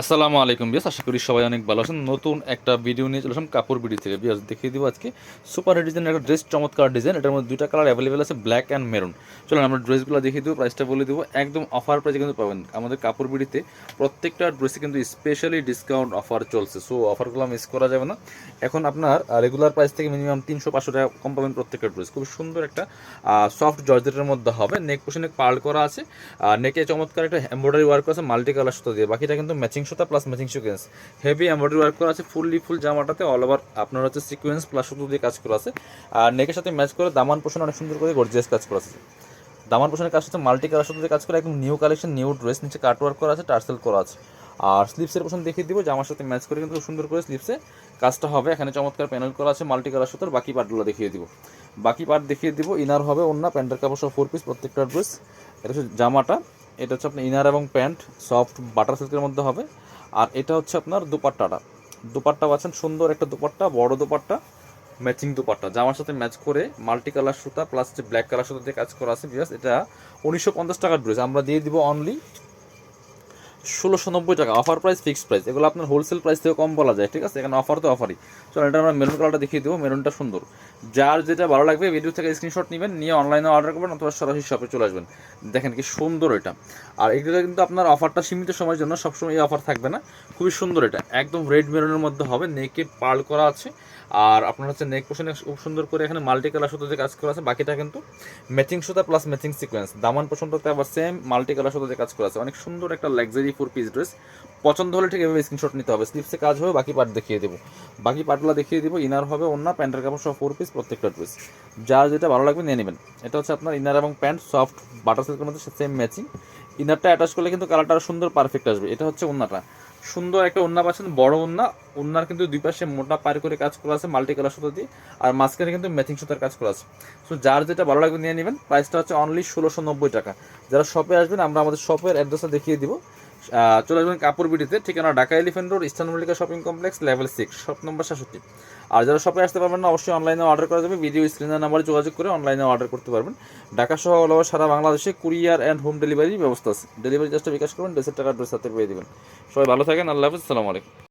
আসসালামু আলাইকুম বিয়াস আশা করি সবাই অনেক ভালো আছেন। নতুন একটা ভিডিও নিয়ে চলে আসলাম কাপড় বিডি থেকে। বিয়াস দেখিয়ে দিব আজকে সুপার ডিজাইন একটা ড্রেস চমৎকার ডিজাইন এটার মধ্যে দুইটা কালার অ্যাভেলেবেল আছে ব্ল্যাক অ্যান্ড মেরুন চলুন আমরা ড্রেসগুলো দেখিয়ে দেবো প্রাইসটা বলে দেবো। একদম অফার প্রাইসে কিন্তু পাবেন। আমাদের কাপড় বিডিতে প্রত্যেকটা ড্রেসে কিন্তু স্পেশালি ডিসকাউন্ট অফার চলছে। সো অফারগুলো মিস করা যাবে না। এখন আপনার রেগুলার প্রাইস থেকে মিনিমাম তিনশো পাঁচশো টাকা কম পাবেন প্রত্যেকটা ড্রেস খুব সুন্দর একটা সফট জর্জেটের মধ্যে হবে। নেক পোশনে পার্ল করা আছে। নেকে চমৎকার একটা এমব্রয়ডারি ওয়ার্ক আছে মাল্টি কালার সুতো দিয়ে। বাকিটা কিন্তু ম্যাচিং সুতা plus matching sequence heavy embroidery work করা আছে ফুললি ফুল জামাটাতে অল ওভার আপনার হচ্ছে সিকোয়েন্স প্লাস সুতো দিয়ে কাজ করা আছে। আর নেকের সাথে ম্যাচ করে দামান পোষণ অনেক সুন্দর করে গর্জিয়াস কাজ করা আছে। দামান পোষণের কাজ হচ্ছে মাল্টি কালার সুতো দিয়ে কাজ করা, একদম নিউ কালেকশন নিউ ড্রেস নিচে কাট ওয়ার্ক করা আছে, টার্সেল করা আছে। আর স্লিপসের পোষণ দেখিয়ে দিব, জামার সাথে ম্যাচ করে কিন্তু সুন্দর করে স্লিপসে কাজটা হবে। এখানে চমৎকার প্যানেল করা আছে মাল্টি কালার সুতোর বাকি পার্টগুলো দেখিয়ে দিব। বাকি পার্ট দেখিয়ে দিব ইনার হবে অন্য প্যান্টের কাপড় সহ ফোর পিস প্রত্যেকটা ড্রেস এটা হচ্ছে জামাটা। এটা হচ্ছে আপনার ইনার এবং প্যান্ট সফট বাটার সিল্কের মধ্যে হবে। আর এটা হচ্ছে আপনার দুপাট্টাটা। দুপাট্টা পাচ্ছেন সুন্দর একটা দুপাট্টা, বড় দুপাট্টা ম্যাচিং দুপাট্টা। জামার সাথে ম্যাচ করে মাল্টি কালার সুতা প্লাস যে ব্ল্যাক কালার সুতা দিয়ে কাজ করা আছে বিকজ এটা উনিশশো পঞ্চাশ টাকার ড্রেস আমরা দিয়ে দিব অনলি ষোলোশো নব্বই টাকা। অফার প্রাইস ফিক্সড প্রাইস এগুলো আপনার হোলসেল প্রাইস থেকে কম বলা যায়, ঠিক আছে? এখানে অফার তো অফারই চলো, এটা আমরা মেরুন কালারটা দেখিয়ে দেবো। মেরুনটা সুন্দর। যার যেটা ভালো লাগবে ভিডিও থেকে স্ক্রিনশট নেবেন, নিয়ে অনলাইনে অর্ডার করবেন, অথবা সরাসরি শপে চলে আসবেন। দেখেন কি সুন্দর এটা। আর এগুলো কিন্তু আপনার অফারটা সীমিত সময়ের জন্য সবসময় এই অফার থাকবে না। খুবই সুন্দর এটা। একদম রেড মেরুনের মধ্যে হবে নেকে পার্ল করা আছে। আর আপনার হচ্ছে নেক পোশনে খুব সুন্দর করে এখানে মাল্টি কালার সুতো দিয়ে কাজ করা আছে, বাকিটা কিন্তু ম্যাচিং সুতা প্লাস ম্যাচিং সিকোয়েন্স দামান পোষণটাতে আবার সেম মাল্টি কালার সুতো দিয়ে কাজ করা আছে। অনেক সুন্দর একটা লাক্সারি ফোর পিস ড্রেস পছন্দ হলে ঠিক এভাবে স্ক্রিনশট নিতে হবে। স্লিপসে কাজ হবে, বাকি পার্ট দেখিয়ে দেবো। বাকি পার্টগুলো দেখিয়ে দেবো। ইনার হবে অন্য প্যান্টের কাপড় সব ফোর পিস প্রত্যেকটা ড্রেস যার যেটা ভালো লাগবে নিয়ে নেবেন। এটা হচ্ছে আপনার ইনার এবং প্যান্ট সফট বাটার সিল্কের মধ্যে সেম ম্যাচিং ইনারটা অ্যাটাচ করলে কিন্তু কালারটা সুন্দর পারফেক্ট আসবে। এটা হচ্ছে ওন্নাটা সুন্দর একটা ওন্না পাচ্ছেন, বড় ওন্না ওন্নার কিন্তু দুই পাশে মোটা পার করে কাজ করা আছে মাল্টি কালার সুতো দিয়ে। আর মাঝখানে কিন্তু ম্যাচিং সুতার কাজ করা আছে। সো যার যেটা ভালো লাগবে নিয়ে নেবেন প্রাইসটা হচ্ছে অনলি ষোলোশো নব্বই টাকা। যারা শপে আসবেন, আমরা আমাদের শপের অ্যাড্রেসটা দেখিয়ে দিব। চলে আসবেন কাপড় বিটিতে ঠিকানা Dhaka elephant road, eastern Mallika shopping complex, level six, shop number সাতষট্টি আর যারা শপে আসতে পারবেন না, অবশ্যই অনলাইনে অর্ডার করা যাবে। ভিডিও স্ক্রিনের নাম্বারে যোগাযোগ করে অনলাইনে অর্ডার করতে পারবেন। ঢাকা সহ অল সারা বাংলাদেশে কুরিয়ার অ্যান্ড হোম ডেলিভারি ব্যবস্থা আছে। ডেলিভারি জাস্টটা বিকাশ করবেন দেশের টাকা ড্রেস হাতে পেয়ে দেবেন। সবাই ভালো থাকেন, আল্লাহ হাফিজ আলাইকুম।